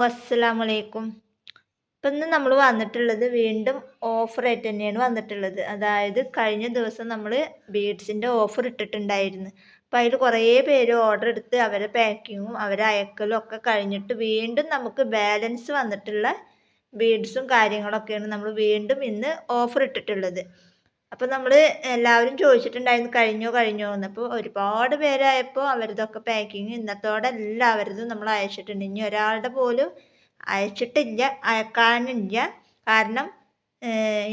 അസ്സലാമലൈക്കും ഇപ്പം ഇന്ന് നമ്മൾ വന്നിട്ടുള്ളത് വീണ്ടും ഓഫർ ആയിട്ട് തന്നെയാണ് വന്നിട്ടുള്ളത്. അതായത് കഴിഞ്ഞ ദിവസം നമ്മൾ ബീഡ്സിന്റെ ഓഫർ ഇട്ടിട്ടുണ്ടായിരുന്നു. അപ്പോൾ അതിൽ കുറേ പേര് ഓർഡർ എടുത്ത് അവരെ പാക്കിങ്ങും അവരെ അയക്കലും ഒക്കെ കഴിഞ്ഞിട്ട് വീണ്ടും നമുക്ക് ബാലൻസ് വന്നിട്ടുള്ള ബീഡ്സും കാര്യങ്ങളൊക്കെയാണ് നമ്മൾ വീണ്ടും ഇന്ന് ഓഫർ ഇട്ടിട്ടുള്ളത്. അപ്പോൾ നമ്മൾ എല്ലാവരും ചോദിച്ചിട്ടുണ്ടായിരുന്നു കഴിഞ്ഞോ കഴിഞ്ഞോ എന്ന്. അപ്പോൾ ഒരുപാട് പേരായപ്പോൾ അവരതൊക്കെ പാക്കിങ് ഇന്നത്തോടെ എല്ലാവരതും നമ്മൾ അയച്ചിട്ടുണ്ട്. ഇനി ഒരാളുടെ പോലും അയച്ചിട്ടില്ല അയക്കാനില്ല. കാരണം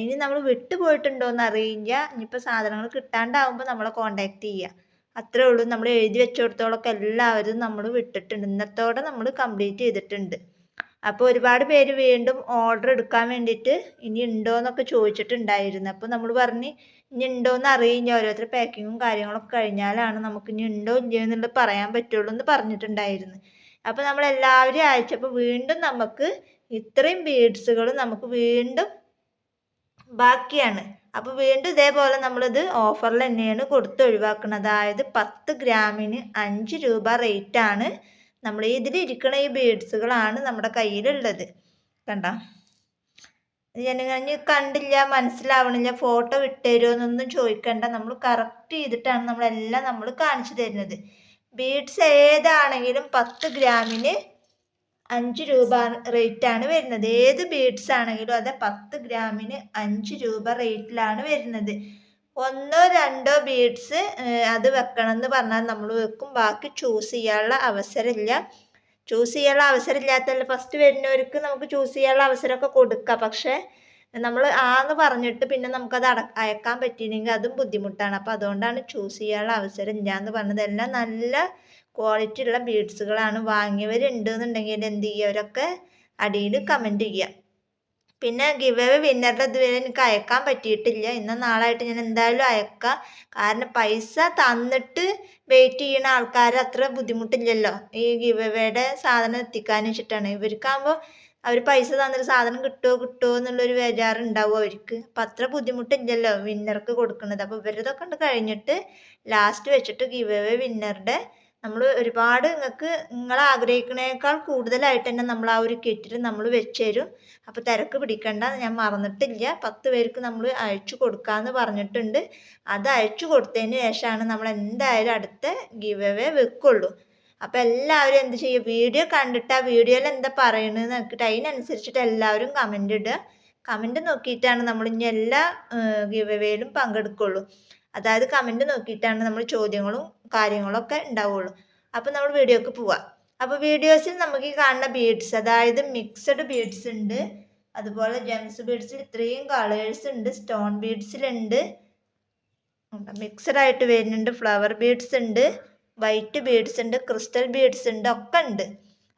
ഇനി നമ്മൾ വിട്ടു പോയിട്ടുണ്ടോയെന്ന് അറിയില്ല. ഇനിയിപ്പോൾ സാധനങ്ങൾ കിട്ടാണ്ടാവുമ്പോൾ നമ്മളെ കോണ്ടാക്ട് ചെയ്യുക അത്രേ ഉള്ളൂ. നമ്മൾ എഴുതി വെച്ചിടത്തോളമൊക്കെ എല്ലാവരും നമ്മൾ വിട്ടിട്ടുണ്ട്. ഇന്നത്തോടെ നമ്മൾ കംപ്ലീറ്റ് ചെയ്തിട്ടുണ്ട്. അപ്പോൾ ഒരുപാട് പേര് വീണ്ടും ഓർഡർ എടുക്കാൻ വേണ്ടിയിട്ട് ഇനി ഉണ്ടോ എന്നൊക്കെ ചോദിച്ചിട്ടുണ്ടായിരുന്നു. അപ്പോൾ നമ്മൾ പറഞ്ഞ് ഇനി ഉണ്ടോ എന്ന് അറിയില്ല. ഓരോരുത്തർ പാക്കിങ്ങും കാര്യങ്ങളൊക്കെ കഴിഞ്ഞാലാണ് നമുക്ക് ഇനി ഉണ്ടോ ഇല്ലയോ എന്നുള്ളത് പറയാൻ പറ്റുള്ളൂ എന്ന് പറഞ്ഞിട്ടുണ്ടായിരുന്നു. അപ്പോൾ നമ്മൾ എല്ലാവരും അയച്ചപ്പോൾ വീണ്ടും നമുക്ക് ഇത്രയും ബീഡ്സുകൾ നമുക്ക് വീണ്ടും ബാക്കിയാണ്. അപ്പോൾ വീണ്ടും ഇതേപോലെ നമ്മളിത് ഓഫറിൽ തന്നെയാണ് കൊടുത്ത് ഒഴിവാക്കുന്നത്. അതായത് പത്ത് ഗ്രാമിന് അഞ്ച് രൂപ റേറ്റാണ് നമ്മൾ ഇതിലിരിക്കണ ഈ ബീഡ്സുകളാണ് നമ്മുടെ കയ്യിലുള്ളത്. കണ്ട? ഞാൻ കണ്ടില്ല മനസ്സിലാവണില്ല ഫോട്ടോ വിട്ടുതരുമോ എന്നൊന്നും ചോദിക്കണ്ട. നമ്മൾ കറക്റ്റ് ചെയ്തിട്ടാണ് നമ്മളെല്ലാം നമ്മൾ കാണിച്ചു തരുന്നത്. ബീഡ്സ് ഏതാണെങ്കിലും പത്ത് ഗ്രാമിന് അഞ്ച് രൂപ റേറ്റാണ് വരുന്നത്. ഏത് ബീഡ്സ് ആണെങ്കിലും അത് പത്ത് ഗ്രാമിന് അഞ്ച് രൂപ റേറ്റിലാണ് വരുന്നത്. ഒന്നോ രണ്ടോ ബീഡ്സ് അത് വെക്കണം എന്ന് പറഞ്ഞാൽ നമ്മൾ വെക്കും. ബാക്കി ചൂസ് ചെയ്യാനുള്ള അവസരമില്ല. ചൂസ് ചെയ്യാനുള്ള അവസരമില്ലാത്തല്ല ഫസ്റ്റ് വരുന്നവർക്ക് നമുക്ക് ചൂസ് ചെയ്യാനുള്ള അവസരമൊക്കെ കൊടുക്കാം. പക്ഷേ നമ്മൾ ആന്ന് പറഞ്ഞിട്ട് പിന്നെ നമുക്കത് അട അയക്കാൻ പറ്റിയില്ലെങ്കിൽ അതും ബുദ്ധിമുട്ടാണ്. അപ്പോൾ അതുകൊണ്ടാണ് ചൂസ് ചെയ്യാനുള്ള അവസരം ഇല്ല എന്ന് പറഞ്ഞത്. എല്ലാം നല്ല ക്വാളിറ്റി ഉള്ള ബീഡ്സുകളാണ് വാങ്ങിയവരുണ്ട് എന്നുണ്ടെങ്കിൽ എന്ത് ചെയ്യുക? അവരൊക്കെ അടിയിൽ കമന്റ് ചെയ്യുക. പിന്നെ ഗിവ് അവേ വിന്നറുടെ ഇതുവരെ എനിക്ക് അയക്കാൻ പറ്റിയിട്ടില്ല. ഇന്ന് നാളായിട്ട് ഞാൻ എന്തായാലും അയക്കാം. കാരണം പൈസ തന്നിട്ട് വെയിറ്റ് ചെയ്യുന്ന ആൾക്കാർ അത്ര ബുദ്ധിമുട്ടില്ലല്ലോ. ഈ ഗിവ് അവേയുടെ സാധനം എത്തിക്കാൻ വെച്ചിട്ടാണ്. ഇവർക്കാകുമ്പോൾ അവർ പൈസ തന്നിട്ട് സാധനം കിട്ടുമോ കിട്ടുമോ എന്നുള്ളൊരു ബേജാറ് ഉണ്ടാവും അവർക്ക്. അപ്പം അത്ര ബുദ്ധിമുട്ടില്ലല്ലോ വിന്നർക്ക് കൊടുക്കുന്നത് അപ്പോൾ ഇവരതൊക്കെ ഉണ്ട് കഴിഞ്ഞിട്ട് ലാസ്റ്റ് വെച്ചിട്ട് ഗിവ് അവേ വിന്നറുടെ നമ്മൾ ഒരുപാട് നിങ്ങൾക്ക് നിങ്ങൾ ആഗ്രഹിക്കുന്നതിനേക്കാൾ കൂടുതലായിട്ട് തന്നെ നമ്മൾ ആ ഒരു കിറ്റിൽ നമ്മൾ വെച്ച് തരും അപ്പോൾ തിരക്ക് പിടിക്കണ്ട ഞാൻ മറന്നിട്ടില്ല. പത്ത് പേർക്ക് നമ്മൾ അയച്ചു കൊടുക്കാമെന്ന് പറഞ്ഞിട്ടുണ്ട്. അത് അയച്ചു കൊടുത്തതിന് ശേഷമാണ് നമ്മൾ എന്തായാലും അടുത്ത ഗിവ് അവേ വെക്കുള്ളൂ. അപ്പോൾ എല്ലാവരും എന്ത് ചെയ്യും? വീഡിയോ കണ്ടിട്ട് ആ വീഡിയോയിൽ എന്താ പറയണതെന്ന് നോക്കിയിട്ട് അതിനനുസരിച്ചിട്ട് എല്ലാവരും കമന്റ് ഇടുക. കമന്റ് നോക്കിയിട്ടാണ് നമ്മൾ ഇനി എല്ലാ ഗിവ് അവേയിലും പങ്കെടുക്കുള്ളൂ. അതായത് കമന്റ് നോക്കിയിട്ടാണ് നമ്മൾ ചോദ്യങ്ങളും കാര്യങ്ങളൊക്കെ ഉണ്ടാവുള്ളൂ. അപ്പോൾ നമ്മൾ വീഡിയോക്ക് പോവാം. അപ്പോൾ വീഡിയോസിൽ നമുക്ക് ഈ കാണുന്ന ബീഡ്സ് അതായത് മിക്സഡ് ബീഡ്സ് ഉണ്ട്. അതുപോലെ ജെംസ് ബീഡ്സിൽ ഇത്രയും കളേഴ്സ് ഉണ്ട്. സ്റ്റോൺ ബീഡ്സിലുണ്ട് മിക്സഡ് ആയിട്ട് വരുന്നുണ്ട്. ഫ്ലവർ ബീഡ്സ് ഉണ്ട്. വൈറ്റ് ബീഡ്സ് ഉണ്ട്. ക്രിസ്റ്റൽ ബീഡ്സ് ഉണ്ട്. ഒക്കെ ഉണ്ട്.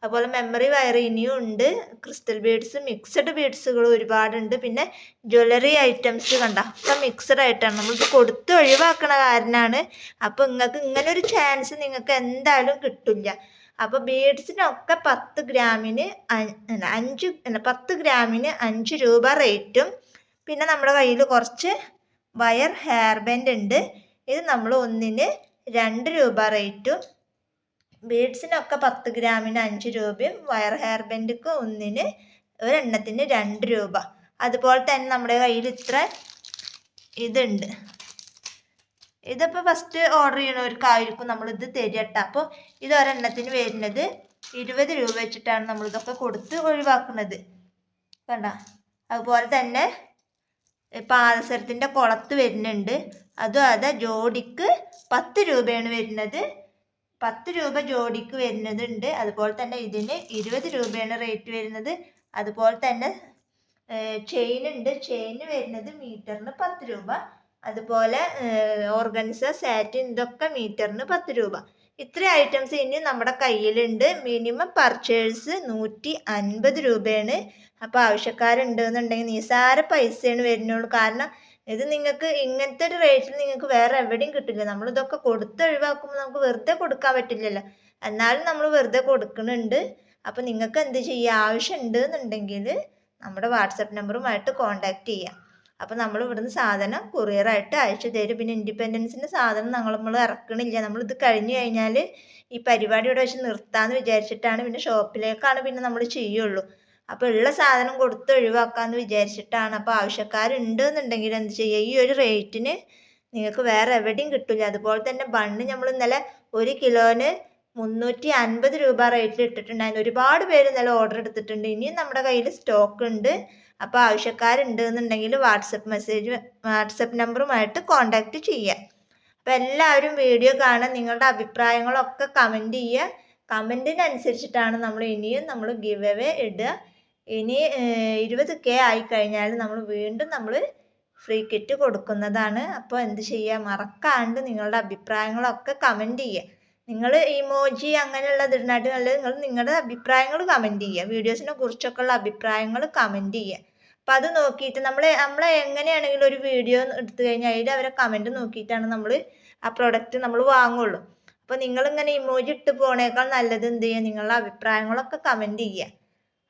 അതുപോലെ മെമ്മറി വയർ ഇനിയും ഉണ്ട്. ക്രിസ്റ്റൽ ബീഡ്സ് മിക്സഡ് ബീഡ്സുകൾ ഒരുപാടുണ്ട്. പിന്നെ ജ്വല്ലറി ഐറ്റംസ് കണ്ട? ഒക്കെ മിക്സഡ് ആയിട്ടാണ്. നമ്മളിത് കൊടുത്ത് ഒഴിവാക്കണ കാരനാണ്. അപ്പോൾ നിങ്ങൾക്ക് ഇങ്ങനെ ഒരു ചാൻസ് നിങ്ങൾക്ക് എന്തായാലും കിട്ടില്ല. അപ്പോൾ ബീഡ്സിനൊക്കെ പത്ത് ഗ്രാമിന് അഞ്ച് പത്ത് ഗ്രാമിന് അഞ്ച് രൂപ റേറ്റും പിന്നെ നമ്മുടെ കയ്യിൽ കുറച്ച് വയർ ഹെയർ ബാൻഡ് ഉണ്ട്. ഇത് നമ്മൾ ഒന്നിന് രണ്ട് രൂപ റേറ്റും ബീഡ്സിനൊക്കെ പത്ത് ഗ്രാമിന് അഞ്ച് രൂപയും വയർ ഹെയർ ബാൻഡ്ക്ക് ഒന്നിന് ഒരെണ്ണത്തിന് രണ്ട് രൂപ. അതുപോലെ തന്നെ നമ്മുടെ കയ്യിൽ ഇത്ര ഇതുണ്ട്. ഇതിപ്പോൾ ഫസ്റ്റ് ഓർഡർ ചെയ്യണവർക്കായിരിക്കും നമ്മളിത് തരികട്ട അപ്പോൾ ഇത് ഒരെണ്ണത്തിന് വരുന്നത് ഇരുപത് രൂപ വെച്ചിട്ടാണ് നമ്മളിതൊക്കെ കൊടുത്ത് ഒഴിവാക്കുന്നത്. കണ്ട? അതുപോലെ തന്നെ പാദസരത്തിന്റെ കുളത്ത് വരുന്നുണ്ട്. അതും അതെ ജോഡിക്ക് പത്ത് രൂപയാണ് വരുന്നത്. പത്ത് രൂപ ജോഡിക്ക് വരുന്നതുണ്ട്. അതുപോലെ തന്നെ ഇതിന് ഇരുപത് രൂപയാണ് റേറ്റ് വരുന്നത്. അതുപോലെ തന്നെ ചെയിൻ ഉണ്ട്. ചെയിന് വരുന്നത് മീറ്ററിന് പത്ത് രൂപ. അതുപോലെ ഓർഗൻസ സാറ്റിൻ ഇതൊക്കെ മീറ്ററിന് പത്ത് രൂപ. ഇത്രയും ഐറ്റംസ് ഇനി നമ്മുടെ കയ്യിലുണ്ട്. മിനിമം പർച്ചേഴ്സ് നൂറ്റി അൻപത് രൂപയാണ്. അപ്പോൾ ആവശ്യക്കാരുണ്ടെന്നുണ്ടെങ്കിൽ നിസാര പൈസയാണ് വരുന്നുള്ളൂ. കാരണം ഇത് നിങ്ങൾക്ക് ഇങ്ങനത്തെ ഒരു റേറ്റിൽ നിങ്ങൾക്ക് വേറെ എവിടെയും കിട്ടില്ല. നമ്മൾ ഇതൊക്കെ കൊടുത്ത് ഒഴിവാക്കുമ്പോൾ നമുക്ക് വെറുതെ കൊടുക്കാൻ പറ്റില്ലല്ലോ. എന്നാലും നമ്മൾ വെറുതെ കൊടുക്കുന്നുണ്ട്. അപ്പോൾ നിങ്ങൾക്ക് എന്ത് ചെയ്യുക ആവശ്യമുണ്ട് എന്നുണ്ടെങ്കിൽ നമ്മുടെ വാട്സപ്പ് നമ്പറുമായിട്ട് കോൺടാക്റ്റ് ചെയ്യാം. അപ്പോൾ നമ്മൾ ഇവിടുന്ന് സാധനം കൊറിയറായിട്ട് അയച്ചു തരും. പിന്നെ ഇൻഡിപെൻഡൻസിന്റെ സാധനം നമ്മൾ നമ്മൾ ഇറക്കണില്ല. നമ്മളിത് കഴിഞ്ഞ് കഴിഞ്ഞാൽ ഈ പരിപാടി ഇവിടെ വെച്ച് നിർത്താമെന്ന് വിചാരിച്ചിട്ടാണ് പിന്നെ ഷോപ്പിലേക്കാണ് പിന്നെ നമ്മൾ ചെയ്യുള്ളൂ. അപ്പോൾ ഉള്ള സാധനം കൊടുത്ത് ഒഴിവാക്കാമെന്ന് വിചാരിച്ചിട്ടാണ്. അപ്പോൾ ആവശ്യക്കാരുണ്ട് എന്നുണ്ടെങ്കിൽ എന്ത് ചെയ്യുക ഈ ഒരു റേറ്റിന് നിങ്ങൾക്ക് വേറെ എവിടെയും കിട്ടില്ല അതുപോലെ തന്നെ ബണ്ണ് നമ്മൾ ഇന്നലെ ഒരു കിലോന് മുന്നൂറ്റി അൻപത് രൂപ റേറ്റിൽ ഇട്ടിട്ടുണ്ടായിരുന്നു. ഒരുപാട് പേര് ഇന്നലെ ഓർഡർ എടുത്തിട്ടുണ്ട്. ഇനിയും നമ്മുടെ കയ്യിൽ സ്റ്റോക്ക് ഉണ്ട്. അപ്പോൾ ആവശ്യക്കാരുണ്ട് എന്നുണ്ടെങ്കിൽ വാട്സപ്പ് മെസ്സേജ് വാട്സപ്പ് നമ്പറുമായിട്ട് കോൺടാക്റ്റ് ചെയ്യുക അപ്പോൾ എല്ലാവരും വീഡിയോ കാണാൻ നിങ്ങളുടെ അഭിപ്രായങ്ങളൊക്കെ കമന്റ് ചെയ്യുക. കമന്റിനനുസരിച്ചിട്ടാണ് നമ്മൾ ഇനിയും നമ്മൾ ഗിവ് അവേ ഇടുക. ഇനി ഇരുപത് കെ ആയിക്കഴിഞ്ഞാൽ നമ്മൾ വീണ്ടും നമ്മൾ ഫ്രീ കിറ്റ് കൊടുക്കുന്നതാണ്. അപ്പോൾ എന്ത് ചെയ്യുക? മറക്കാണ്ട് നിങ്ങളുടെ അഭിപ്രായങ്ങളൊക്കെ കമന്റ് ചെയ്യുക. നിങ്ങൾ ഇമോജി അങ്ങനെയുള്ളത് നല്ലത് നിങ്ങൾ നിങ്ങളുടെ അഭിപ്രായങ്ങൾ കമന്റ് ചെയ്യുക. വീഡിയോസിനെ കുറിച്ചൊക്കെ ഉള്ള അഭിപ്രായങ്ങൾ കമന്റ് ചെയ്യുക. അപ്പം അത് നോക്കിയിട്ട് നമ്മൾ നമ്മൾ എങ്ങനെയാണെങ്കിലും ഒരു വീഡിയോ എടുത്തു കഴിഞ്ഞാൽ അതിൽ അവരെ കമന്റ് നോക്കിയിട്ടാണ് നമ്മൾ ആ പ്രൊഡക്റ്റ് നമ്മൾ വാങ്ങുള്ളൂ. അപ്പോൾ നിങ്ങളിങ്ങനെ ഇമോജി ഇട്ട് പോണേക്കാൾ നല്ലത് എന്ത് ചെയ്യുക? നിങ്ങളുടെ അഭിപ്രായങ്ങളൊക്കെ കമന്റ് ചെയ്യുക.